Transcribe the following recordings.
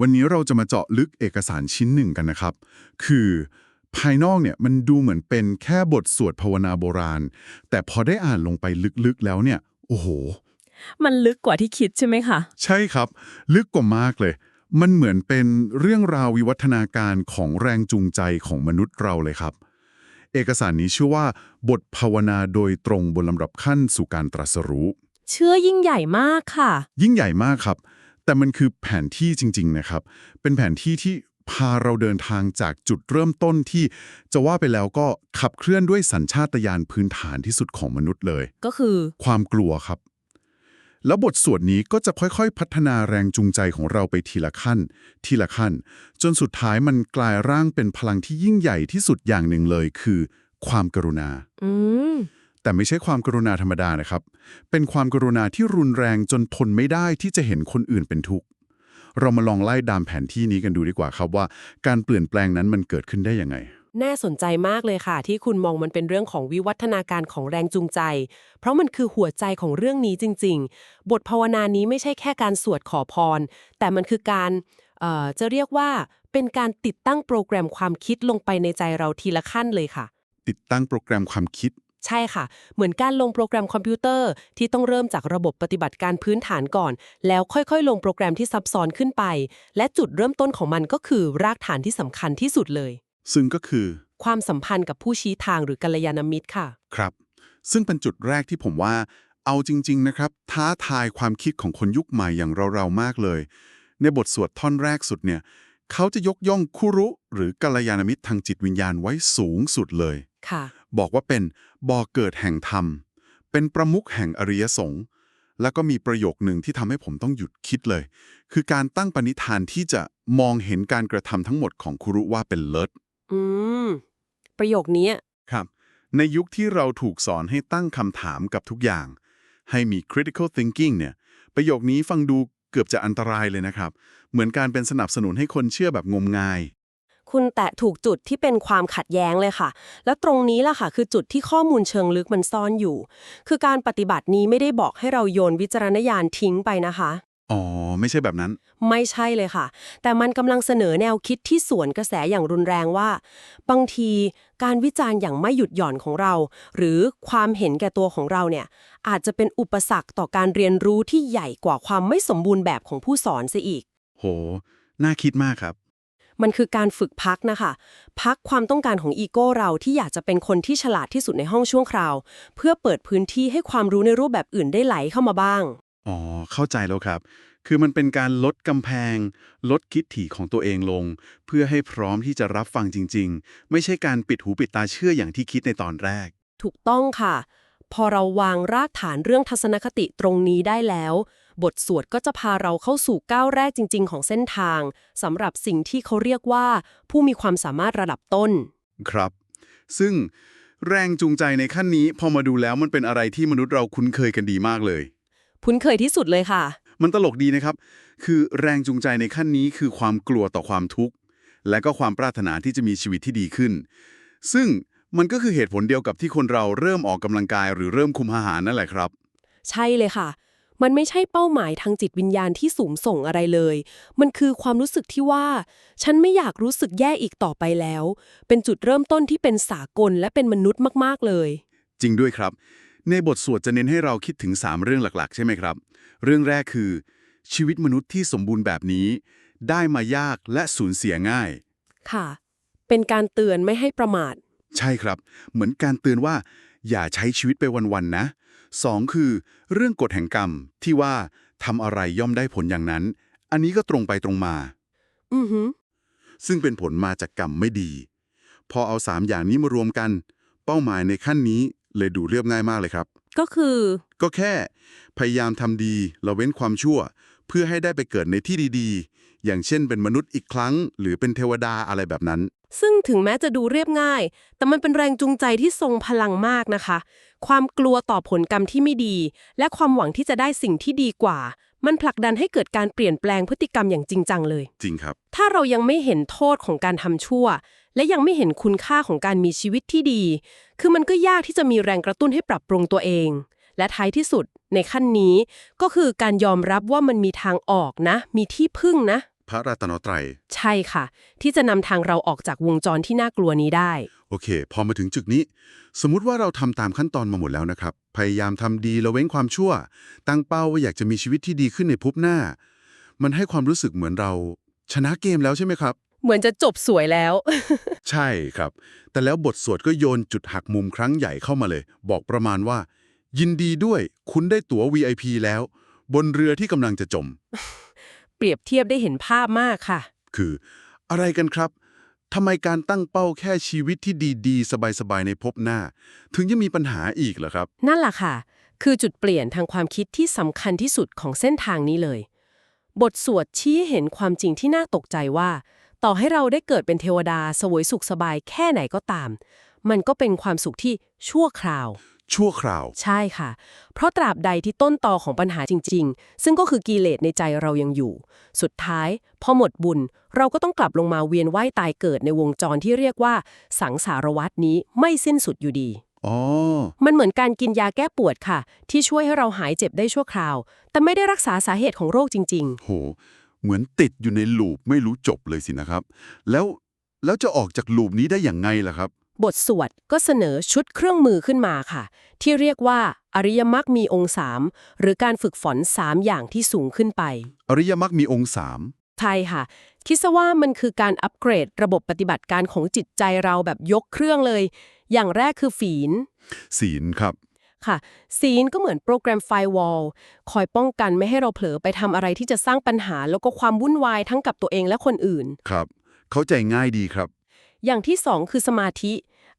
วันนี้เราจะมาเจาะลึกเอกสารชิ้นหนึ่งกันนะครับ คือภายนอกเนี่ยมันดูเหมือนเป็นแค่บทสวดภาวนาโบราณ แต่พอได้อ่านลงไปลึกๆแล้วเนี่ย โอ้โห มันลึกกว่าที่คิดใช่ไหมคะ ใช่ครับ ลึกกว่ามากเลย มันเหมือนเป็นเรื่องราววิวัฒนาการของแรงจูงใจของมนุษย์เราเลยครับ เอกสารนี้ชื่อว่า บทภาวนาโดยตรงบนลำดับขั้นสู่การตรัสรู้ เชื่อยิ่งใหญ่มากค่ะ ยิ่งใหญ่มากครับ แต่มันคือแผนที่จริง ๆ นะครับ เป็นแผนที่ที่พาเราเดินทางจากจุดเริ่มต้นที่จะว่าไปแล้วก็ขับเคลื่อนด้วยสัญชาตญาณพื้นฐานที่สุดของมนุษย์เลย ก็คือความกลัวครับ แล้วบทสวดนี้ก็จะค่อยๆ พัฒนาแรงจูงใจของเราไปทีละขั้น ทีละขั้น จนสุดท้ายมันกลายร่างเป็นพลังที่ยิ่งใหญ่ที่สุดอย่างหนึ่งเลยคือ ความกรุณา อืม แต่ไม่ใช่ความกรุณาธรรมดานะครับ เป็นความกรุณาที่รุนแรงจนทนไม่ได้ที่จะเห็นคนอื่นเป็นทุกข์ เรามาลองไล่ดามแผนที่นี้กันดูดีกว่าครับว่า การเปลี่ยนแปลงนั้นมันเกิดขึ้นได้ยังไง น่าสนใจมากเลยค่ะ ที่คุณมองมันเป็นเรื่องของวิวัฒนาการของแรงจูงใจ เพราะมันคือหัวใจของเรื่องนี้จริง ๆ บทภาวนานี้ไม่ใช่แค่การสวดขอพร แต่มันคือการเอ่อจะเรียกว่าเป็นการติดตั้งโปรแกรมความคิดลงไปในใจเราทีละขั้นเลยค่ะ ติดตั้งโปรแกรมความคิด ใช่ค่ะ เหมือนการลงโปรแกรมคอมพิวเตอร์ที่ต้องเริ่มจากระบบปฏิบัติการพื้นฐานก่อน แล้วค่อยๆ ลงโปรแกรมที่ซับซ้อนขึ้นไป และจุดเริ่มต้นของมันก็คือรากฐานที่สำคัญที่สุดเลย ซึ่งก็คือ ความสัมพันธ์กับผู้ชี้ทางหรือกัลยาณมิตรค่ะ ครับ ซึ่งเป็นจุดแรกที่ผมว่า เอาจริง ๆ นะครับ ท้าทายความคิดของคนยุคใหม่อย่างเราๆมากเลย ในบทสวดท่อนแรกสุดเนี่ย เขาจะยกย่องคุรุ หรือกัลยาณมิตรทางจิตวิญญาณไว้สูงสุดเลยค่ะ บอกว่าเป็นบ่อเกิดแห่งธรรม เป็นประมุขแห่งอริยสงฆ์แล้วก็มีประโยคหนึ่งที่ทำให้ผมต้องหยุดคิดเลย คือการตั้งปณิธานที่จะมองเห็นการกระทำทั้งหมดของคุรุว่าเป็นเลิศอืม ประโยคนี้ครับ ในยุคที่เราถูกสอนให้ตั้งคำถามกับทุกอย่าง ให้มี critical thinking เนี่ย ประโยคนี้ฟังดูเกือบจะอันตรายเลยนะครับ เหมือนการเป็นสนับสนุนให้คนเชื่อแบบงมงาย คุณแตะถูกจุดที่เป็นความขัดแย้งเลยค่ะ แล้วตรงนี้ล่ะค่ะ คือจุดที่ข้อมูลเชิงลึกมันซ่อนอยู่ คือการปฏิบัตินี้ไม่ได้บอกให้เราโยนวิจารณญาณทิ้งไปนะคะ อ๋อ ไม่ใช่แบบนั้น ไม่ใช่เลยค่ะ แต่มันกำลังเสนอแนวคิดที่สวนกระแสอย่างรุนแรงว่า บางทีการวิจารณ์อย่างไม่หยุดหย่อนของเรา หรือความเห็นแก่ตัวของเราเนี่ย อาจจะเป็นอุปสรรคต่อการเรียนรู้ที่ใหญ่กว่าความไม่สมบูรณ์แบบของผู้สอนเสียอีก โห น่าคิดมากครับ มันคือการฝึกพักนะคะ พักความต้องการของอีโก้เราที่อยากจะเป็นคนที่ฉลาดที่สุดในห้องช่วงคราว เพื่อเปิดพื้นที่ให้ความรู้ในรูปแบบอื่นได้ไหลเข้ามาบ้าง อ๋อ เข้าใจแล้วครับ คือมันเป็นการลดกำแพง ลดคิดถี่ของตัวเองลง เพื่อให้พร้อมที่จะรับฟังจริง ๆ ไม่ใช่การปิดหูปิดตาเชื่ออย่างที่คิดในตอนแรก ถูกต้องค่ะ พอเราวางรากฐานเรื่องทัศนคติตรงนี้ได้แล้ว บทสวดก็จะพาเราเข้าสู่ก้าวแรกจริง ๆ ของเส้นทางสำหรับสิ่งที่เขาเรียกว่า ผู้มีความสามารถระดับต้น ครับ ซึ่งแรงจูงใจในขั้นนี้พอมาดูแล้วมันเป็นอะไรที่มนุษย์เราคุ้นเคยกันดีมากเลย คุ้นเคยที่สุดเลยค่ะ มันตลกดีนะครับ คือแรงจูงใจในขั้นนี้คือความกลัวต่อความทุกข์ และก็ความปรารถนาที่จะมีชีวิตที่ดีขึ้น ซึ่งมันก็คือเหตุผลเดียวกับที่คนเราเริ่มออกกำลังกายหรือเริ่มคุมอาหารนั่นแหละครับ ใช่เลยค่ะ มันไม่ใช่เป้าหมายทางจิตวิญญาณที่สูงส่งอะไรเลย มันคือความรู้สึกที่ว่า ฉันไม่อยากรู้สึกแย่อีกต่อไปแล้ว เป็นจุดเริ่มต้นที่เป็นสากลและเป็นมนุษย์มากๆเลย จริงด้วยครับ ในบทสวดจะเน้นให้เราคิดถึง 3 เรื่องหลักๆ ใช่ไหมครับ เรื่องแรกคือ ชีวิตมนุษย์ที่สมบูรณ์แบบนี้ ได้มายากและสูญเสียง่าย ค่ะ เป็นการเตือนไม่ให้ประมาท ใช่ครับ เหมือนการเตือนว่า อย่าใช้ชีวิตไปวันๆนะ สองคือ เรื่องกฎแห่งกรรมที่ว่าทำอะไรย่อมได้ผลอย่างนั้น อันนี้ก็ตรงไปตรงมา อือหือซึ่งเป็นผลมาจากกรรมไม่ดี พอเอาสามอย่างนี้มารวมกัน เป้าหมายในขั้นนี้เลยดูเรียบง่ายมากเลยครับ ก็คือ ก็แค่ พยายามทำดีละเว้นความชั่ว เพื่อให้ได้ไปเกิดในที่ดีๆ อย่างเช่นเป็นมนุษย์อีกครั้ง หรือเป็นเทวดาอะไรแบบนั้น ซึ่งถึงแม้จะดูเรียบง่าย แต่มันเป็นแรงจูงใจที่ทรงพลังมากนะคะ ความกลัวต่อผลกรรมที่ไม่ดี และความหวังที่จะได้สิ่งที่ดีกว่า มันผลักดันให้เกิดการเปลี่ยนแปลงพฤติกรรมอย่างจริงจังเลย จริงครับ ถ้าเรายังไม่เห็นโทษของการทำชั่ว และยังไม่เห็นคุณค่าของการมีชีวิตที่ดี คือมันก็ยากที่จะมีแรงกระตุ้นให้ปรับปรุงตัวเอง และท้ายที่สุดในขั้นนี้ ก็คือการยอมรับว่ามันมีทางออกนะ มีที่พึ่งนะ พระรัตนตรัย ใช่ค่ะ ที่จะนำทางเราออกจากวงจรที่น่ากลัวนี้ได้ โอเค พอมาถึงจุดนี้ สมมุติว่าเราทำตามขั้นตอนมาหมดแล้วนะครับ พยายามทำดีละเว้นความชั่ว ตั้งเป้าว่าอยากจะมีชีวิตที่ดีขึ้นในภพหน้า มันให้ความรู้สึกเหมือนเรา ชนะเกมแล้วใช่ไหมครับ เหมือนจะจบสวยแล้ว ใช่ครับ แต่แล้วบทสวดก็โยนจุดหักมุมครั้งใหญ่เข้ามาเลย บอกประมาณว่า ยินดีด้วย คุณได้ตั๋ว VIP แล้ว บนเรือที่กำลังจะจม เปรียบเทียบได้เห็นภาพมากค่ะ คืออะไรกันครับทำไมการตั้งเป้าแค่ชีวิตที่ดีๆ สบายๆ ในภพหน้า ถึงจะมีปัญหาอีกเหรอครับ นั่นแหละค่ะ คือจุดเปลี่ยนทางความคิดที่สำคัญที่สุดของเส้นทางนี้เลย บทสวดชี้ให้เห็นความจริงที่น่าตกใจว่า ต่อให้เราได้เกิดเป็นเทวดาสวยสุขสบายแค่ไหนก็ตาม มันก็เป็นความสุขที่ชั่วคราว ชั่วคราว ใช่ค่ะ เพราะตราบใดที่ต้นตอของปัญหาจริง ๆ ซึ่งก็คือกิเลสในใจเรายังอยู่ สุดท้าย พอหมดบุญ เราก็ต้องกลับลงมาเวียนว่ายตายเกิดในวงจรที่เรียกว่า สังสารวัตนี้ไม่สิ้นสุดอยู่ดีอ๋อมันเหมือนการกินยาแก้ปวดค่ะ ที่ช่วยให้เราหายเจ็บได้ชั่วคราว แต่ไม่ได้รักษาสาเหตุของโรคจริงโห เหมือนติดอยู่ในลูปไม่รู้จบเลยสินะครับ แล้วแล้วจะออกจากลูปนี้ได้อย่างไงล่ะครับๆ บทสวดก็เสนอชุดเครื่องมือขึ้นมาค่ะ ที่เรียกว่าอริยมรรคมีองค์สามหรือการฝึกฝนสามอย่างที่สูงขึ้นไป อริยมรรคมีองค์สามใช่ค่ะ คิดซะว่ามันคือการอัปเกรดระบบปฏิบัติการของจิตใจเราแบบยกเครื่องเลย อย่างแรกคือฝีน ศีลครับ ค่ะ ศีลก็เหมือนโปรแกรมไฟวอลคอยป้องกันไม่ให้เราเผลอไปทำอะไรที่จะสร้างปัญหาแล้วก็ความวุ่นวายทั้งกับตัวเองและคนอื่น ครับ เข้าใจง่ายดีครับ อย่างที่สองคือสมาธิ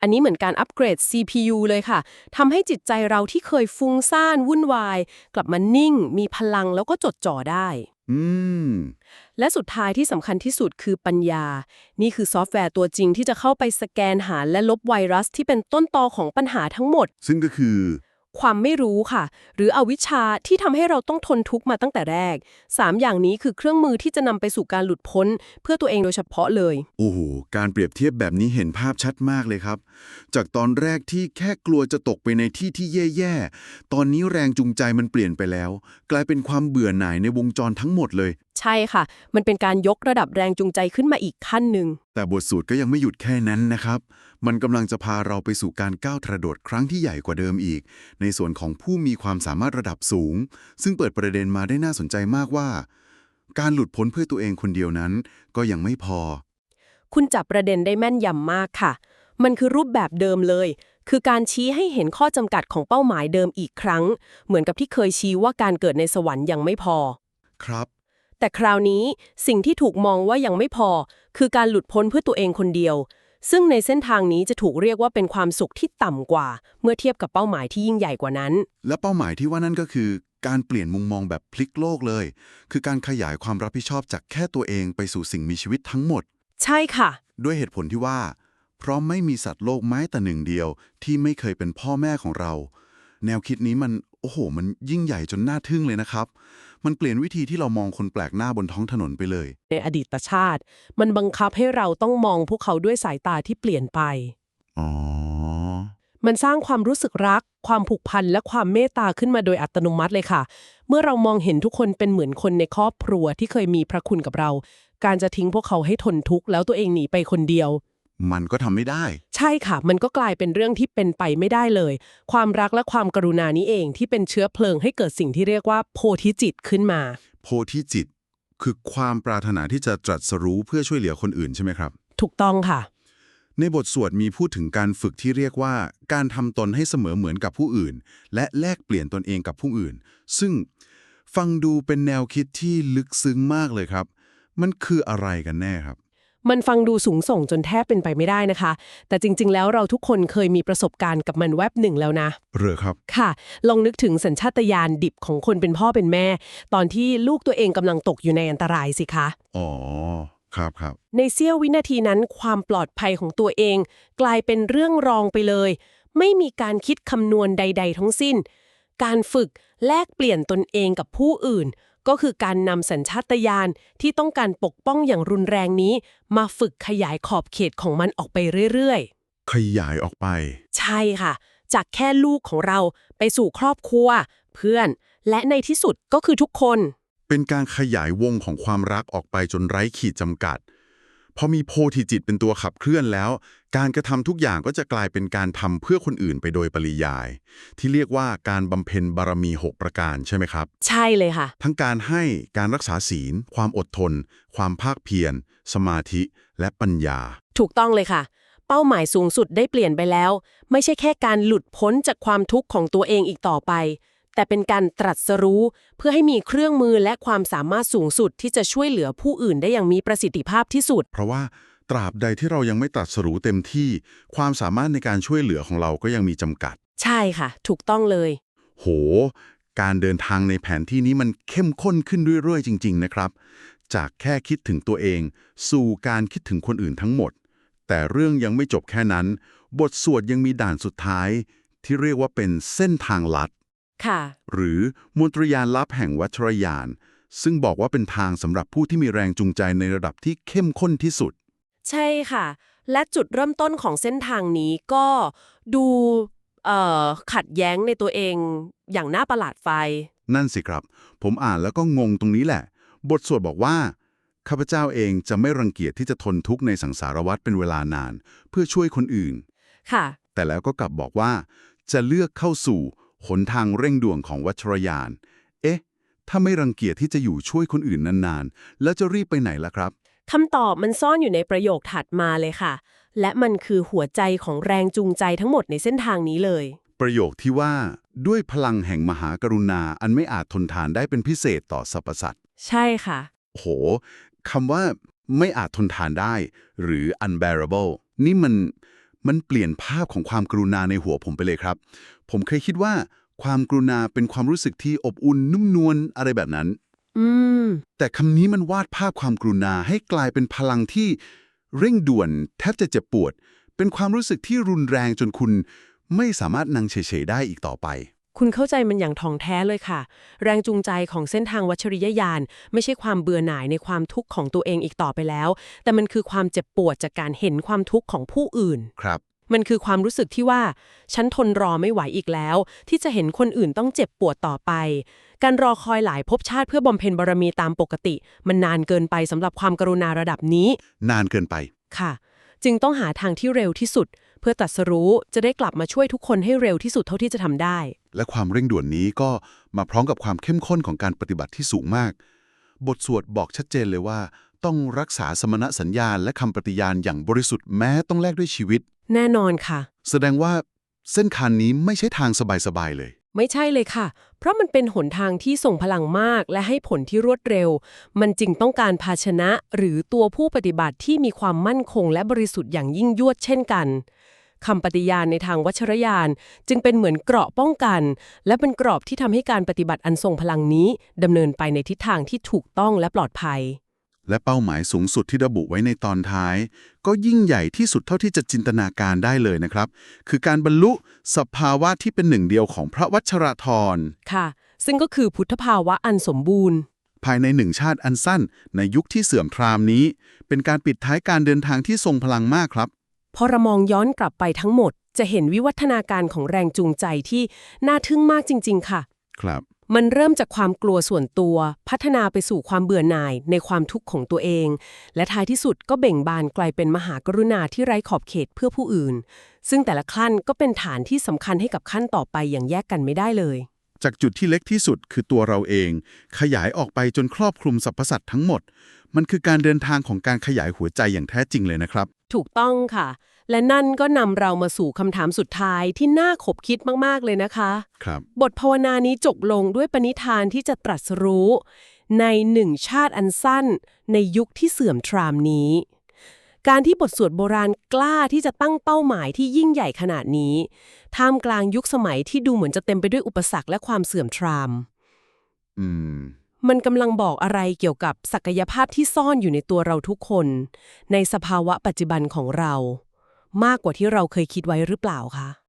อันนี้เหมือนการอัปเกรด CPU เลยค่ะทำให้จิตใจเราที่เคยฟุ้งซ่านวุ่นวาย กลับมานิ่ง มีพลังแล้วก็จดจ่อได้ อืม และสุดท้ายที่สำคัญที่สุดคือปัญญา นี่คือซอฟต์แวร์ตัวจริงที่จะเข้าไปสแกนหาและลบไวรัสที่เป็นต้นตอของปัญหาทั้งหมด ซึ่งก็คือ ความไม่รู้ค่ะ หรืออวิชชาที่ทำให้เราต้องทนทุกข์มาตั้งแต่แรก 3 อย่างนี้คือเครื่องมือที่จะนำไปสู่การหลุดพ้น เพื่อตัวเองโดยเฉพาะเลย โอ้โห การเปรียบเทียบแบบนี้เห็นภาพชัดมากเลยครับ จากตอนแรกที่แค่กลัวจะตกไปในที่ที่แย่ๆ ตอนนี้แรงจูงใจมันเปลี่ยนไปแล้ว กลายเป็นความเบื่อหน่ายในวงจรทั้งหมดเลยใช่ค่ะ มันเป็นการยกระดับแรงจูงใจขึ้นมาอีกขั้นหนึ่ง แต่บทสูตรก็ยังไม่หยุดแค่นั้นนะครับ มันกำลังจะพาเราไปสู่การก้าวกระโดดครั้งที่ใหญ่กว่าเดิมอีก ในส่วนของผู้มีความสามารถระดับสูง ซึ่งเปิดประเด็นมาได้น่าสนใจมากว่า การหลุดพ้นเพื่อตัวเองคนเดียวนั้น ก็ยังไม่พอ คุณจับประเด็นได้แม่นยำมากค่ะ มันคือรูปแบบเดิมเลย คือการชี้ให้เห็นข้อจำกัดของเป้าหมายเดิมอีกครั้ง เหมือนกับที่เคยชี้ว่าการเกิดในสวรรค์ยังไม่พอ ครับ แต่คราวนี้สิ่งที่ถูกมองว่ายังไม่พอ คือการหลุดพ้นเพื่อตัวเองคนเดียว ซึ่งในเส้นทางนี้จะถูกเรียกว่าเป็นความสุขที่ต่ำกว่า เมื่อเทียบกับเป้าหมายที่ยิ่งใหญ่กว่านั้น และเป้าหมายที่ว่านั่นก็คือ การเปลี่ยนมุมมองแบบพลิกโลกเลย คือการขยายความรับผิดชอบจากแค่ตัวเองไปสู่สิ่งมีชีวิตทั้งหมด ใช่ค่ะ ด้วยเหตุผลที่ว่า เพราะไม่มีสัตว์โลกแม้แต่หนึ่งเดียว ที่ไม่เคยเป็นพ่อแม่ของเรา แนวคิดนี้มัน โอ้โห มันยิ่งใหญ่จนน่าทึ่งเลยนะครับ มันเปลี่ยนวิธีที่เรามองคนแปลกหน้าบนท้องถนนไปเลย ในอดีตชาติ มันบังคับให้เราต้องมองพวกเขาด้วยสายตาที่เปลี่ยนไป อ๋อ มันสร้างความรู้สึกรัก ความผูกพัน และความเมตตาขึ้นมาโดยอัตโนมัติเลยค่ะ เมื่อเรามองเห็นทุกคนเป็นเหมือนคนในครอบครัวที่เคยมีพระคุณกับเรา การจะทิ้งพวกเขาให้ทนทุกข์แล้วตัวเองหนีไปคนเดียว มันก็ทำไม่ได้ใช่ค่ะ มันก็กลายเป็นเรื่องที่เป็นไปไม่ได้เลย ความรักและความกรุณานี้เองที่เป็นเชื้อเพลิงให้เกิดสิ่งที่เรียกว่าโพธิจิตขึ้นมา โพธิจิต คือความปรารถนาที่จะตรัสรู้เพื่อช่วยเหลือคนอื่นใช่ไหมครับ ถูกต้องค่ะ ในบทสวดมีพูดถึงการฝึกที่เรียกว่า การทำตนให้เสมอเหมือนกับผู้อื่น และแลกเปลี่ยนตนเองกับผู้อื่น ซึ่งฟังดูเป็นแนวคิดที่ลึกซึ้งมากเลยครับ มันคืออะไรกันแน่ครับ มันฟังดูสูงส่งจนแทบเป็นไปไม่ได้นะคะ แต่จริง ๆ แล้วเราทุกคนเคยมีประสบการณ์กับมันแวบหนึ่งแล้วนะ เรือครับ ค่ะ ลองนึกถึงสัญชาตญาณดิบของคนเป็นพ่อเป็นแม่ ตอนที่ลูกตัวเองกำลังตกอยู่ในอันตรายสิคะ อ๋อ ครับครับ ในเสี้ยววินาทีนั้นความปลอดภัยของตัวเอง กลายเป็นเรื่องรองไปเลย ไม่มีการคิดคำนวณใด ๆ ทั้งสิ้น การฝึกแลกเปลี่ยนตนเองกับผู้อื่น ก็คือการนำสัญชาตญาณที่ต้องการปกป้องอย่างรุนแรงนี้ มาฝึกขยายขอบเขตของมันออกไปเรื่อยๆ ขยายออกไป ใช่ค่ะ จากแค่ลูกของเราไปสู่ครอบครัว เพื่อน และในที่สุดก็คือทุกคนไปเป็นการขยายวงของความรักออกไปจนไร้ขีดจำกัด พอมีโพธิจิตเป็นตัวขับเคลื่อนแล้ว การกระทำทุกอย่างก็จะกลายเป็นการทำเพื่อคนอื่นไปโดยปริยาย ที่เรียกว่าการบำเพ็ญบารมี 6 ประการใช่ไหมครับ ใช่เลยค่ะ ทั้งการให้การรักษาศีล ความอดทน ความภาคเพียร สมาธิและปัญญา ถูกต้องเลยค่ะ เป้าหมายสูงสุดได้เปลี่ยนไปแล้ว ไม่ใช่แค่การหลุดพ้นจากความทุกข์ของตัวเองอีกต่อไป แต่เป็นการตรัสรู้เพื่อให้มีเครื่องมือและความสามารถสูงสุดที่จะช่วยเหลือผู้อื่นได้อย่างมีประสิทธิภาพที่สุด เพราะว่าตราบใดที่เรายังไม่ตรัดสรู้เต็มที่ ความสามารถในการช่วยเหลือของเราก็ยังมีจำกัด ใช่ค่ะ ถูกต้องเลย โห การเดินทางในแผนที่นี้มันเข้มข้นขึ้นเรื่อยๆ จริง ๆ นะครับ จากแค่คิดถึงตัวเอง สู่การคิดถึงคนอื่นทั้งหมด แต่เรื่องยังไม่จบแค่นั้น บทสวดยังมีด่านสุดท้าย ที่เรียกว่าเป็นเส้นทางลัด ค่ะ หรือมนตรยานลับแห่งวัชรยาน ซึ่งบอกว่าเป็นทางสำหรับผู้ที่มีแรงจูงใจในระดับที่เข้มข้นที่สุด ใช่ค่ะ และจุดเริ่มต้นของเส้นทางนี้ก็ดูเอ่อขัดแย้งในตัวเองอย่างน่าประหลาดไฟ นั่นสิครับ ผมอ่านแล้วก็งงตรงนี้แหละ บทสวดบอกว่าข้าพเจ้าเองจะไม่รังเกียจที่จะทนทุกข์ในสังสารวัฏเป็นเวลานาน เพื่อช่วยคนอื่น ค่ะ แต่แล้วก็กลับบอกว่า จะเลือกเข้าสู่ หนทางเร่งด่วนของวัชรยาน เอ๊ะ ถ้าไม่รังเกียจที่จะอยู่ช่วยคนอื่นนานๆ แล้วจะรีบไปไหนล่ะครับ คำตอบมันซ่อนอยู่ในประโยคถัดมาเลยค่ะ และมันคือหัวใจของแรงจูงใจทั้งหมดในเส้นทางนี้เลย ประโยคที่ว่าด้วยพลังแห่งมหากรุณาอันไม่อาจทนทานได้เป็นพิเศษต่อสรรพสัตว์ใช่ค่ะ โหคำว่าไม่อาจทนทานได้ หรือ unbearable นี่มัน มันเปลี่ยนภาพของความกรุณาในหัวผมไปเลยครับ ผมเคยคิดว่าความกรุณาเป็นความรู้สึกที่อบอุ่นนุ่มนวลอะไรแบบนั้นอืมแต่คำนี้มันวาดภาพความกรุณาให้กลายเป็นพลังที่เร่งด่วน แทบจะเจ็บปวด เป็นความรู้สึกที่รุนแรงจนคุณไม่สามารถนั่งเฉยๆได้อีกต่อไป คุณเข้าใจมันอย่างท่องแท้เลยค่ะ แรงจูงใจของเส้นทางวัชริยญาณไม่ใช่ความเบื่อหน่ายในความทุกข์ของตัวเองอีกต่อไปแล้ว แต่มันคือความเจ็บปวดจากการเห็นความทุกข์ของผู้อื่น ครับ มันคือความรู้สึกที่ว่า ฉันทนรอไม่ไหวอีกแล้ว ที่จะเห็นคนอื่นต้องเจ็บปวดต่อไป การรอคอยหลายภพชาติเพื่อบำเพ็ญบารมีตามปกติ มันนานเกินไปสำหรับความกรุณาระดับนี้ นานเกินไป ค่ะ จึงต้องหาทางที่เร็วที่สุด เพื่อตรัสรู้จะได้กลับมาช่วยทุกคนให้เร็วที่สุดเท่าที่จะทำได้ และความเร่งด่วนนี้ก็มาพร้อมกับความเข้มข้นของการปฏิบัติที่สูงมาก บทสวดบอกชัดเจนเลยว่า ต้องรักษาสมณสัญญาณและคำปฏิญาณอย่างบริสุทธิ์แม้ต้องแลกด้วยชีวิต แน่นอนค่ะ แสดงว่าเส้นทางนี้ไม่ใช่ทางสบายๆเลย ไม่ใช่เลยค่ะ เพราะมันเป็นหนทางที่ส่งพลังมากและให้ผลที่รวดเร็ว มันจึงต้องการภาชนะหรือตัวผู้ปฏิบัติที่มีความมั่นคงและบริสุทธิ์อย่างยิ่งยวดเช่นกัน คำปฏิญาณในทางวัชรยาน จึงเป็นเหมือนเกราะป้องกัน และเป็นกรอบที่ทำให้การปฏิบัติอันทรงพลังนี้ดำเนินไปในทิศทางที่ถูกต้องและปลอดภัย และเป้าหมายสูงสุดที่ระบุไว้ในตอนท้าย ก็ยิ่งใหญ่ที่สุดเท่าที่จะจินตนาการได้เลยนะครับ คือการบรรลุสภาวะที่เป็นหนึ่งเดียวของพระวัชรทรค่ะ ซึ่งก็คือพุทธภาวะอันสมบูรณ์ภายในหนึ่งชาติอันสั้นในยุคที่เสื่อมทรามนี้ เป็นการปิดท้ายการเดินทางที่ทรงพลังมากครับ พอเรามองย้อนกลับไปทั้งหมด จะเห็นวิวัฒนาการของแรงจูงใจที่น่าทึ่งมากจริง ๆ ค่ะ ครับ มันเริ่มจากความกลัวส่วนตัว พัฒนาไปสู่ความเบื่อหน่ายในความทุกข์ของตัวเอง และท้ายที่สุดก็เบ่งบานกลายเป็นมหากรุณาที่ไร้ขอบเขตเพื่อผู้อื่น ซึ่งแต่ละขั้นก็เป็นฐานที่สำคัญให้กับขั้นต่อไปอย่างแยกกันไม่ได้เลยจากจุดที่เล็กที่สุดคือตัวเราเอง ขยายออกไปจนครอบคลุมสรรพสัตว์ทั้งหมด มันคือการเดินทางของการขยายหัวใจอย่างแท้จริงเลยนะครับ ถูกต้องค่ะ และนั่นก็นำเรามาสู่คำถามสุดท้ายที่น่าขบคิดมาก ๆ เลยนะคะ ครับ บทภาวนานี้จบลงด้วยปณิธานที่จะตรัสรู้ ในหนึ่งชาติอันสั้น ในยุคที่เสื่อมทรามนี้ การที่บทสวดโบราณกล้าที่จะตั้งเป้าหมายที่ยิ่งใหญ่ขนาดนี้ ท่ามกลางยุคสมัยที่ดูเหมือนจะเต็มไปด้วยอุปสรรคและความเสื่อมทราม อืม มันกำลังบอกอะไรเกี่ยวกับศักยภาพที่ซ่อนอยู่ในตัวเราทุกคน ในสภาวะปัจจุบันของเรา มากกว่าที่เราเคยคิดไว้หรือเปล่าคะ